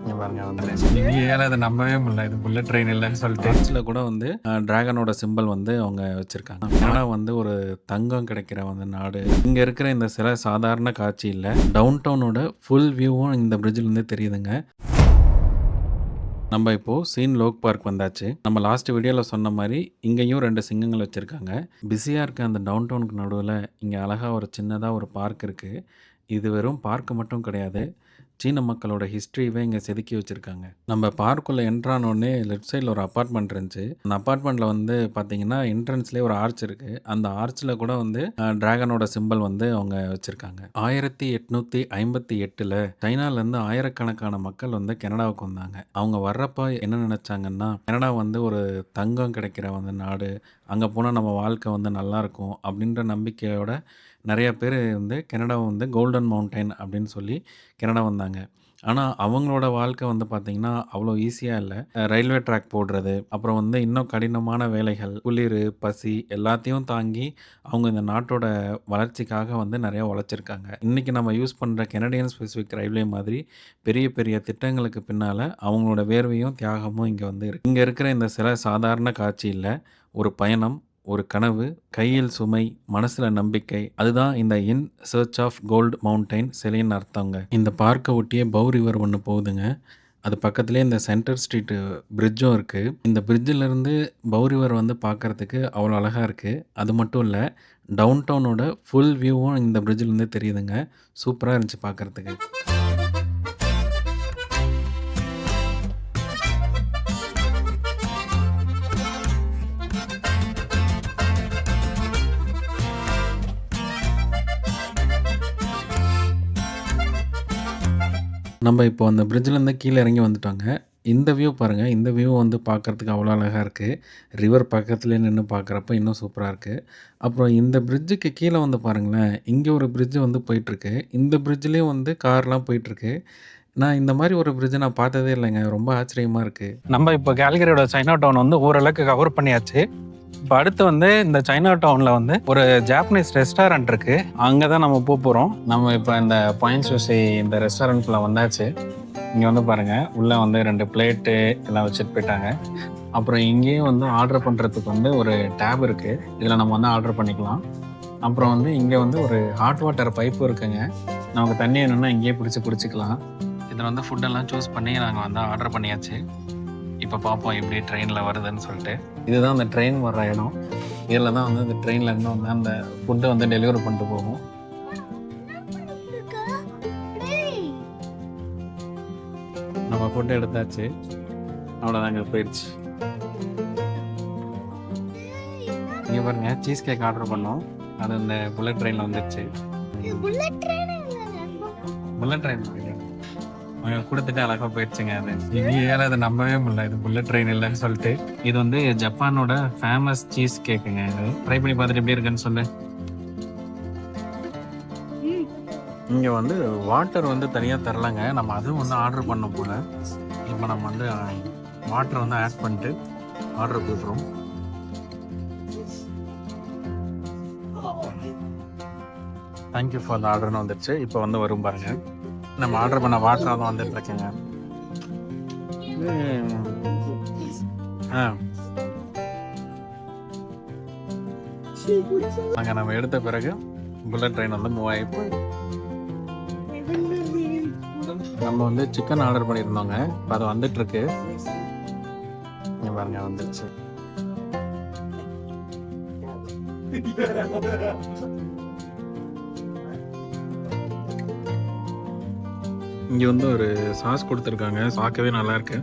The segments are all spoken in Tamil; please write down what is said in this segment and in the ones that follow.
இங்க பாருங்க வந்து அதை நம்பவே முடியல. இது புல்லட் ட்ரெயின் இல்லைன்னு சொல்லிட்டு. ஆர்ச்சில் கூட வந்து டிராகனோட சிம்பல் வந்து அவங்க வச்சுருக்காங்க. கனடா வந்து ஒரு தங்கம் கிடைக்கிற வந்து நாடு. இங்கே இருக்கிற இந்த சில சாதாரண காட்சி இல்லை. டவுன் டவுனோட ஃபுல் வியூவும் இந்த பிரிட்ஜில் தெரியுதுங்க. நம்ம இப்போது சீன் லோக் பார்க் வந்தாச்சு. நம்ம லாஸ்ட் வீடியோவில் சொன்ன மாதிரி இங்கேயும் ரெண்டு சிங்கங்கள் வச்சுருக்காங்க. பிஸியாக இருக்க அந்த டவுன் டவுனுக்கு நடுவில் இங்கே அழகாக ஒரு சின்னதாக ஒரு பார்க் இருக்குது இது வெறும் பார்க் மட்டும் கிடையாது. சீன மக்களோட ஹிஸ்ட்ரியவே இங்கே செதுக்கி வச்சுருக்காங்க. நம்ம பார்க்குள்ளே என்ட்ரானோடனே லெஃப்ட் சைடில் ஒரு அப்பார்ட்மெண்ட் இருந்துச்சு. அந்த அப்பார்ட்மெண்ட்டில் வந்து பார்த்தீங்கன்னா என்ட்ரன்ஸ்லேயே ஒரு ஆர்ச் இருக்குது அந்த ஆர்ச்சில் கூட வந்து டிராகனோட சிம்பல் வந்து அவங்க வச்சுருக்காங்க. ஆயிரத்தி எட்நூற்றி ஐம்பத்தி எட்டில் சைனாலேருந்து ஆயிரக்கணக்கான மக்கள் வந்து கனடாவுக்கு வந்தாங்க. அவங்க வர்றப்ப என்ன நினச்சாங்கன்னா கனடா வந்து ஒரு தங்கம் கிடைக்கிற வந்து நாடு அங்கே போனால் நம்ம வாழ்க்கை வந்து நல்லாயிருக்கும் அப்படின்ற நம்பிக்கையோட நிறைய பேர் வந்து கனடா வந்து கோல்டன் மவுண்டைன் அப்படின்னு சொல்லி கனடா வந்தாங்க. ஆனால் அவங்களோட வாழ்க்கை வந்து பார்த்தீங்கன்னா, அவ்வளோ ஈஸியாக இல்லை. ரயில்வே ட்ராக் போடுறது அப்புறம் வந்து இன்னும் கடினமான வேலைகள் குளிர் பசி எல்லாத்தையும் தாங்கி அவங்க இந்த நாட்டோட வளர்ச்சிக்காக வந்து நிறையா உழைச்சிருக்காங்க. இன்றைக்கி நம்ம யூஸ் பண்ணுற கெனடியன் ஸ்பெசிஃபிக் ரயில்வே மாதிரி பெரிய பெரிய திட்டங்களுக்கு பின்னால் அவங்களோட வேர்வையும் தியாகமும் இங்கே வந்து இருக்கு. இங்கே இருக்கிற இந்த சில சாதாரண காட்சி இல்லை ஒரு பயணம் ஒரு கனவு கையில் சுமை மனசுல நம்பிக்கை அதுதான் இந்த in search of gold mountain சிலைன்னு அர்த்தங்க. இந்த பார்க்கை ஒட்டியே பவு ரிவர் ஒன்று போகுதுங்க. அது பக்கத்துலேயே இந்த சென்டர் ஸ்ட்ரீட்டு பிரிட்ஜும் இருக்குது இந்த பிரிட்ஜிலேருந்து பௌரிவர் ரிவர் வந்து பார்க்குறதுக்கு அவ்வளோ அழகாக இருக்குது அது மட்டும் இல்லை டவுன் டவுனோட ஃபுல் வியூவும் இந்த பிரிட்ஜிலேருந்து தெரியுதுங்க. சூப்பராக இருந்துச்சு பார்க்குறதுக்கு. நம்ம இப்போ அந்த பிரிட்ஜிலேருந்து கீழே இறங்கி வந்துட்டோங்க. இந்த வியூ பாருங்கள் இந்த வியூ வந்து பார்க்குறதுக்கு அவ்வளோ அழகாக இருக்குது ரிவர் பக்கத்துலேயே நின்று பார்க்குறப்ப இன்னும் சூப்பராக இருக்குது அப்புறம் இந்த பிரிட்ஜுக்கு கீழே வந்து பாருங்களேன். இங்கே ஒரு பிரிட்ஜு வந்து போயிட்டுருக்கு. இந்த பிரிட்ஜ்லேயும் வந்து கார்லாம் போயிட்டுருக்கு. நான் இந்த மாதிரி ஒரு பிரிட்ஜை நான் பார்த்ததே இல்லைங்க. ரொம்ப ஆச்சரியமாக இருக்குது நம்ம இப்போ கேல்கரியோட சைனா டவுன் வந்து ஓரளவுக்கு கவர் பண்ணியாச்சு. இப்போ அடுத்து வந்து இந்த சைனா டவுனில் வந்து ஒரு ஜாப்பனீஸ் ரெஸ்டாரண்ட் இருக்குது அங்கே தான் நம்ம போக போகிறோம் நம்ம இப்போ இந்த பாயிண்ட் சோசி இந்த ரெஸ்டாரண்ட்டில் வந்தாச்சு. இங்கே வந்து பாருங்கள் உள்ளே வந்து ரெண்டு பிளேட்டு எல்லாம் வச்சுட்டு போயிட்டாங்க. அப்புறம் இங்கேயும் வந்து ஆர்டர் பண்ணுறதுக்கு வந்து ஒரு டேப் இருக்குது இதில் நம்ம வந்து ஆர்டர் பண்ணிக்கலாம். அப்புறம் வந்து இங்கே வந்து ஒரு ஹாட் வாட்டர் பைப்பு இருக்குங்க. நமக்கு தண்ணி வேணும்னா இங்கேயே பிடிச்சி பிடிச்சிக்கலாம் இதில் வந்து ஃபுட்டெல்லாம் சூஸ் பண்ணி நாங்கள் வந்து ஆர்டர் பண்ணியாச்சு. இப்போ பார்ப்போம் எப்படி ட்ரெயினில் வருதுன்னு சொல்லிட்டு. இதுதான் அந்த ட்ரெயின் வர்ற இடம். இதில் தான் வந்து இந்த ட்ரெயினில் இருந்து வந்து அந்த ஃபுட்டை வந்து டெலிவரி பண்ணிட்டு போகும் நம்ம ஃபுட்டு எடுத்தாச்சு. அவ்வளோதாங்க போயிடுச்சு. இங்கே பாருங்க சீஸ் கேக் ஆர்டர் பண்ணோம். அது இந்த புல்லட் ட்ரெயினில் வந்துடுச்சு புல்லட் ட்ரெயின் அவங்க கொடுத்துட்டு அழகாக போயிடுச்சுங்க அது. இங்கேயால அதை நம்பவே முடியல. இது புல்லட் ட்ரெயின் இல்லைன்னு சொல்லிட்டு. இது வந்து ஜப்பானோட ஃபேமஸ் சீஸ் கேக்குங்க இது. ட்ரை பண்ணி பார்த்துட்டு எப்படி இருக்குன்னு சொல்லு. இங்கே வந்து வாட்டர் வந்து தனியாக தரலாங்க. நம்ம அதுவும் வந்து ஆர்டர் பண்ண போல. இப்போ நம்ம வந்து வாட்டர் வந்து ஆட் பண்ணிட்டு ஆர்டர் கொடுக்குறோம். தேங்க்யூ ஃபார் த ஆர்டர்னு வந்துடுச்சு இப்போ வந்து வரும் பாருங்க. நம்ம ஆர்டர் பண்ண வாட்டர் தான் வந்துட்டு இருக்கேங்க. ஆ. அங்கே நம்ம எடுத்த பிறகு புல்லட் ட்ரெயின் வந்து மூவ் ஆகி போயிடும் நம்ம வந்து சிக்கன் ஆர்டர் பண்ணியிருந்தோங்க. இப்போ அது வந்துட்டு இருக்கு பாருங்க வந்துருச்சு. இங்க வந்து ஒரு சாஸ் கொடுத்துருக்காங்க. பார்க்கவே நல்லா இருக்கு.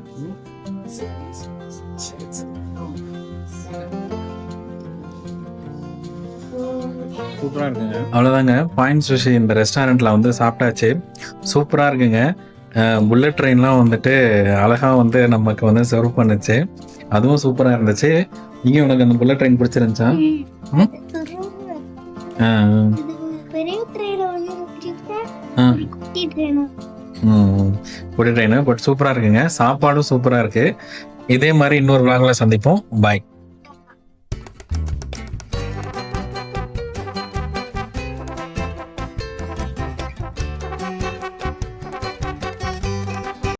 சூப்பராக இருக்குங்க. அவ்வளோதாங்க பாயிண்ட் சுஷி இந்த ரெஸ்டாரண்ட்டில் வந்து சாப்பிட்டாச்சு. சூப்பராக இருக்குங்க. புல்லட் ட்ரெயின்லாம் வந்துட்டு அழகாக வந்து நமக்கு வந்து சர்வ் பண்ணுச்சு. அதுவும் சூப்பராக இருந்துச்சு. இங்கே உனக்கு அந்த புல்லட் ட்ரெயின் பிடிச்சிருந்துச்சா? ஆ, பெரிய குட்டி பட் சூப்பராக இருக்குங்க. சாப்பாடும் சூப்பராக இருக்குது இதே மாதிரி இன்னொரு விளாகில் சந்திப்போம். பாய்